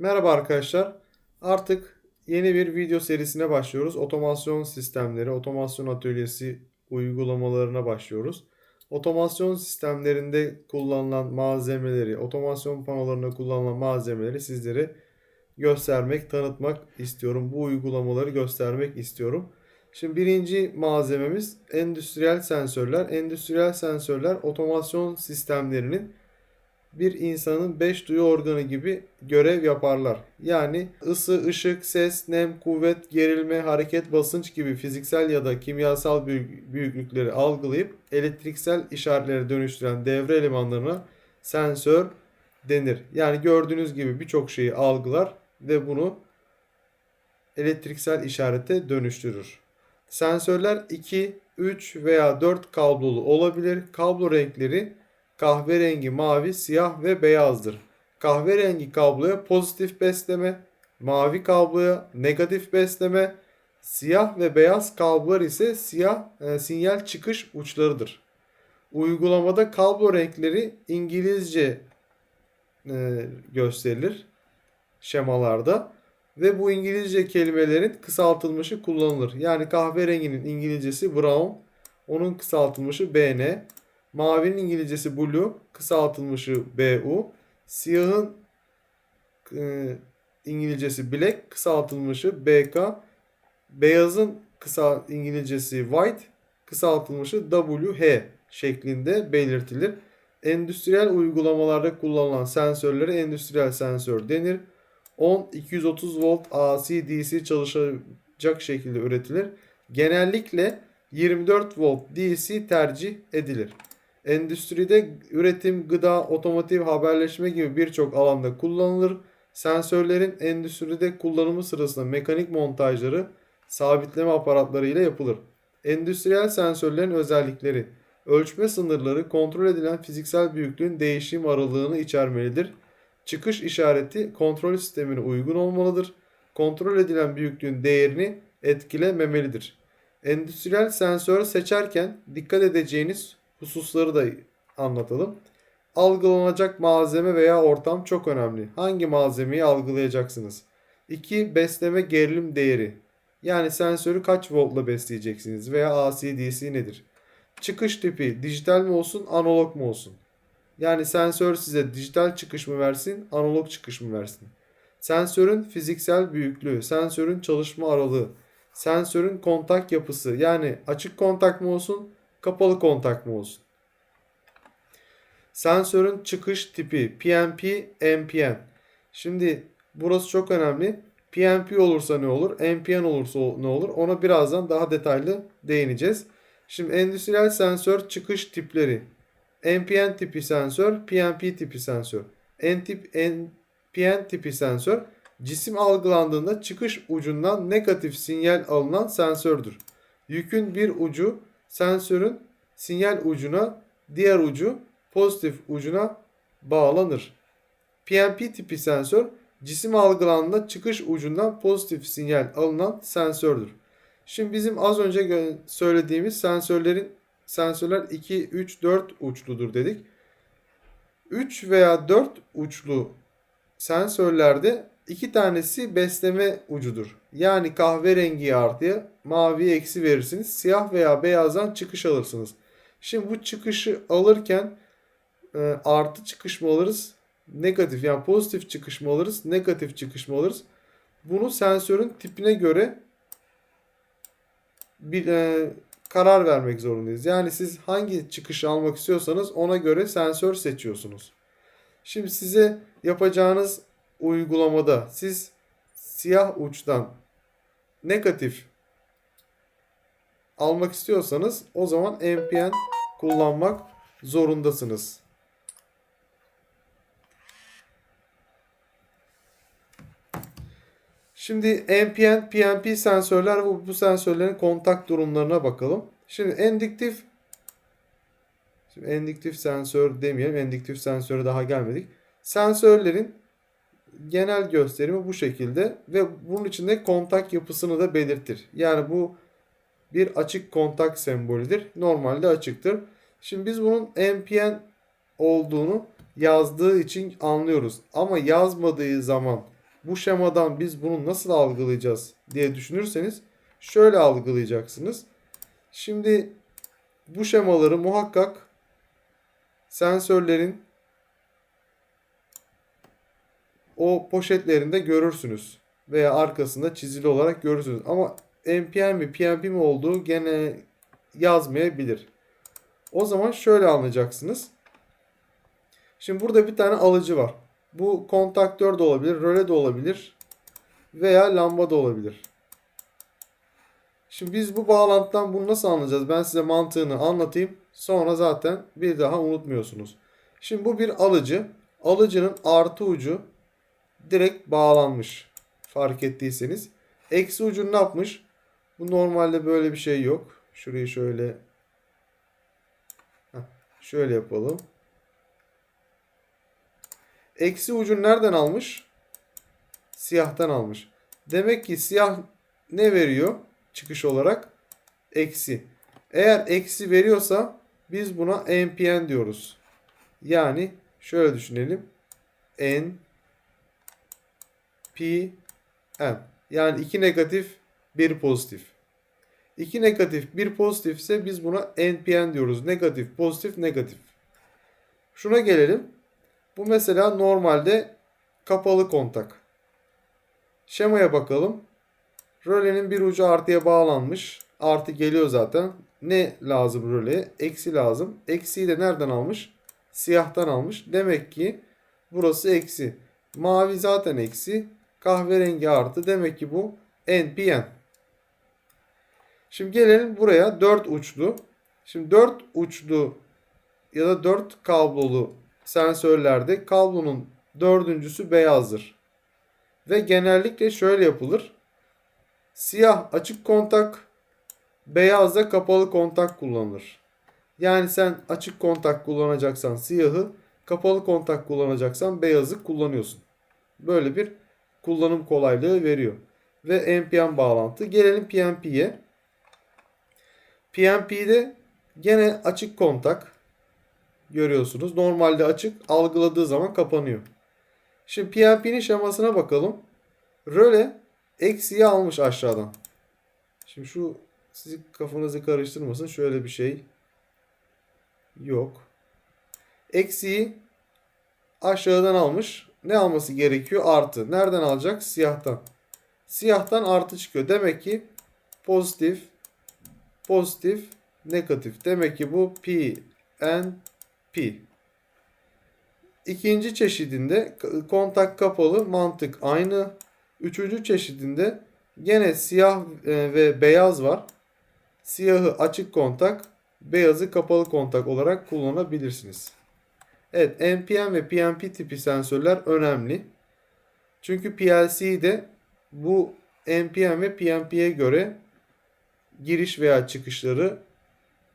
Merhaba arkadaşlar. Artık yeni bir video serisine başlıyoruz. Otomasyon sistemleri, otomasyon atölyesi uygulamalarına başlıyoruz. Otomasyon sistemlerinde kullanılan malzemeleri, otomasyon panolarında kullanılan malzemeleri sizlere göstermek, tanıtmak istiyorum. Bu uygulamaları göstermek istiyorum. Şimdi birinci malzememiz endüstriyel sensörler. Endüstriyel sensörler otomasyon sistemlerinin bir insanın beş duyu organı gibi görev yaparlar. Yani ısı, ışık, ses, nem, kuvvet, gerilme, hareket, basınç gibi fiziksel ya da kimyasal büyük- büyüklükleri algılayıp elektriksel işaretlere dönüştüren devre elemanlarına sensör denir. Yani gördüğünüz gibi birçok şeyi algılar ve bunu elektriksel işarete dönüştürür. Sensörler 2, 3 veya 4 kablolu olabilir. Kablo renkleri kahverengi, mavi, siyah ve beyazdır. Kahverengi kabloya pozitif besleme, mavi kabloya negatif besleme, siyah ve beyaz kablolar ise siyah e, sinyal çıkış uçlarıdır. Uygulamada kablo renkleri İngilizce e, gösterilir şemalarda ve bu İngilizce kelimelerin kısaltılmışı kullanılır. Yani kahverenginin İngilizcesi brown, onun kısaltılmışı BN, Mavinin İngilizcesi blue, kısaltılmışı BU. Siyahın e, İngilizcesi black, kısaltılmışı BK. Beyazın kısa İngilizcesi white, kısaltılmışı WH şeklinde belirtilir. Endüstriyel uygulamalarda kullanılan sensörlere endüstriyel sensör denir. 10-230 volt AC-DC çalışacak şekilde üretilir. Genellikle 24 volt DC tercih edilir. Endüstride üretim, gıda, otomotiv, haberleşme gibi birçok alanda kullanılır. Sensörlerin endüstride kullanımı sırasında mekanik montajları sabitleme aparatları ile yapılır. Endüstriyel sensörlerin özellikleri ölçme sınırları kontrol edilen fiziksel büyüklüğün değişim aralığını içermelidir. Çıkış işareti kontrol sistemine uygun olmalıdır. Kontrol edilen büyüklüğün değerini etkilememelidir. Endüstriyel sensör seçerken dikkat edeceğiniz hususları da anlatalım. Algılanacak malzeme veya ortam çok önemli. Hangi malzemeyi algılayacaksınız? 2. Besleme gerilim değeri. Yani sensörü kaç voltla besleyeceksiniz veya AC/DC nedir? Çıkış tipi dijital mi olsun, analog mu olsun? Yani sensör size dijital çıkış mı versin, analog çıkış mı versin? Sensörün fiziksel büyüklüğü, sensörün çalışma aralığı, sensörün kontak yapısı yani açık kontak mı olsun, kapalı kontak mı olsun? Sensörün çıkış tipi PNP, NPN. Şimdi burası çok önemli. PNP olursa ne olur? NPN olursa ne olur? Ona birazdan daha detaylı değineceğiz. Şimdi endüstriyel sensör çıkış tipleri. NPN tipi sensör, PNP tipi sensör. N-tip, NPN tipi sensör cisim algılandığında çıkış ucundan negatif sinyal alınan sensördür. Yükün bir ucu sensörün sinyal ucuna, diğer ucu pozitif ucuna bağlanır. PNP tipi sensör cisim algılandığında çıkış ucundan pozitif sinyal alınan sensördür. Şimdi bizim az önce söylediğimiz sensörlerin sensörler 2, 3, 4 uçludur dedik. 3 veya 4 uçlu sensörlerde iki tanesi besleme ucudur. Yani kahverengi artıya mavi eksi verirsiniz. Siyah veya beyazdan çıkış alırsınız. Şimdi bu çıkışı alırken e, artı çıkış mı alırız? Negatif yani pozitif çıkış mı alırız? Negatif çıkış mı alırız? Bunu sensörün tipine göre bir e, karar vermek zorundayız. Yani siz hangi çıkışı almak istiyorsanız ona göre sensör seçiyorsunuz. Şimdi size yapacağınız uygulamada siz siyah uçtan negatif almak istiyorsanız o zaman NPN kullanmak zorundasınız. Şimdi NPN, PNP sensörler ve bu sensörlerin kontak durumlarına bakalım. Şimdi endüktif Şimdi endüktif sensör demeyelim. Endüktif sensöre daha gelmedik. Sensörlerin genel gösterimi bu şekilde ve bunun içinde kontak yapısını da belirtir. Yani bu bir açık kontak sembolüdür. Normalde açıktır. Şimdi biz bunun NPN olduğunu yazdığı için anlıyoruz. Ama yazmadığı zaman bu şemadan biz bunu nasıl algılayacağız diye düşünürseniz şöyle algılayacaksınız. Şimdi bu şemaları muhakkak sensörlerin o poşetlerinde görürsünüz veya arkasında çizili olarak görürsünüz. Ama NPN mi PNP mi olduğu gene yazmayabilir. O zaman şöyle anlayacaksınız. Şimdi burada bir tane alıcı var. Bu kontaktör de olabilir, röle de olabilir veya lamba da olabilir. Şimdi biz bu bağlantıdan bunu nasıl anlayacağız? Ben size mantığını anlatayım. Sonra zaten bir daha unutmuyorsunuz. Şimdi bu bir alıcı. Alıcının artı ucu direkt bağlanmış. Fark ettiyseniz. Eksi ucu ne yapmış? Bu normalde böyle bir şey yok. Şurayı şöyle Heh, şöyle yapalım. Eksi ucu nereden almış? Siyahtan almış. Demek ki siyah ne veriyor çıkış olarak? Eksi. Eğer eksi veriyorsa biz buna NPN diyoruz. Yani şöyle düşünelim. N P N. Yani iki negatif, bir pozitif. İki negatif, bir pozitif ise biz buna NPN diyoruz. Negatif, pozitif, negatif. Şuna gelelim. Bu mesela normalde kapalı kontak. Şemaya bakalım. Rölenin bir ucu artıya bağlanmış. Artı geliyor zaten. Ne lazım röleye? Eksi lazım. Eksiyi de nereden almış? Siyahtan almış. Demek ki burası eksi. Mavi zaten eksi. Kahverengi artı. Demek ki bu NPN. Şimdi gelelim buraya 4 uçlu. Şimdi 4 uçlu ya da 4 kablolu sensörlerde kablonun dördüncüsü beyazdır. Ve genellikle şöyle yapılır. Siyah açık kontak, beyaz da kapalı kontak kullanılır. Yani sen açık kontak kullanacaksan siyahı, kapalı kontak kullanacaksan beyazı kullanıyorsun. Böyle bir kullanım kolaylığı veriyor. Ve NPN bağlantı. Gelelim PNP'ye. PNP'de gene açık kontak görüyorsunuz. Normalde açık algıladığı zaman kapanıyor. Şimdi PNP'nin şemasına bakalım. Röle eksiği almış aşağıdan. Şimdi şu sizi kafanızı karıştırmasın. Şöyle bir şey yok. Eksiği aşağıdan almış. Ne alması gerekiyor? Artı. Nereden alacak? Siyahtan. Siyahtan artı çıkıyor. Demek ki pozitif, pozitif, negatif. Demek ki bu P, N, P. İkinci çeşidinde kontak kapalı mantık aynı. Üçüncü çeşidinde gene siyah e, ve beyaz var. Siyahı açık kontak, beyazı kapalı kontak olarak kullanabilirsiniz. Evet NPN ve PNP tipi sensörler önemli. Çünkü PLC'de bu NPN ve PNP'ye göre giriş veya çıkışları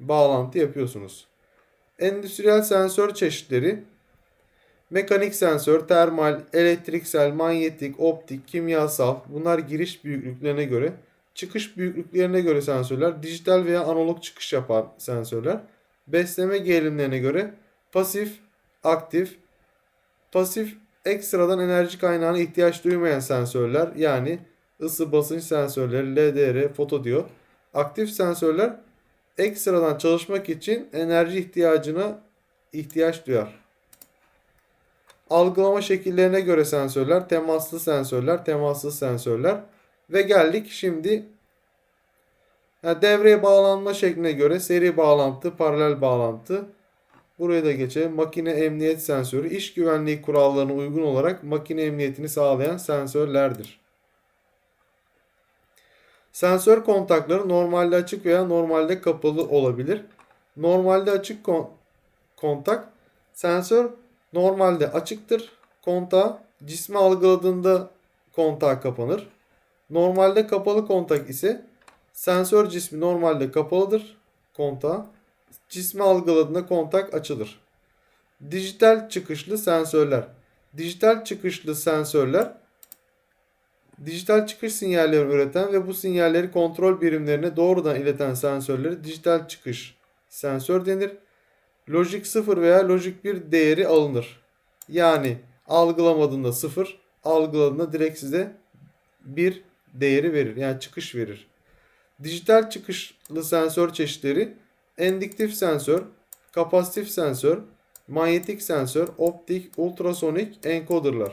bağlantı yapıyorsunuz. Endüstriyel sensör çeşitleri mekanik sensör, termal, elektriksel, manyetik, optik, kimyasal bunlar giriş büyüklüklerine göre, çıkış büyüklüklerine göre sensörler, dijital veya analog çıkış yapan sensörler, besleme gerilimlerine göre pasif, aktif, pasif ekstradan enerji kaynağına ihtiyaç duymayan sensörler yani ısı basınç sensörleri, LDR, fotodiyot, aktif sensörler ekstradan çalışmak için enerji ihtiyacına ihtiyaç duyar. Algılama şekillerine göre sensörler, temaslı sensörler, temassız sensörler ve geldik şimdi yani devreye bağlanma şekline göre seri bağlantı, paralel bağlantı. Buraya da geçelim. Makine emniyet sensörü iş güvenliği kurallarına uygun olarak makine emniyetini sağlayan sensörlerdir. Sensör kontakları normalde açık veya normalde kapalı olabilir. Normalde açık kon kontak sensör normalde açıktır. Kontağı cismi algıladığında kontağı kapanır. Normalde kapalı kontak ise sensör cismi normalde kapalıdır kontağı. Cismi algıladığında kontak açılır. Dijital çıkışlı sensörler. Dijital çıkışlı sensörler dijital çıkış sinyalleri üreten ve bu sinyalleri kontrol birimlerine doğrudan ileten sensörleri dijital çıkış sensör denir. Lojik 0 veya lojik 1 değeri alınır. Yani algılamadığında 0, algıladığında direkt size bir değeri verir. Yani çıkış verir. Dijital çıkışlı sensör çeşitleri endüktif sensör, kapasitif sensör, manyetik sensör, optik, ultrasonik encoderlar.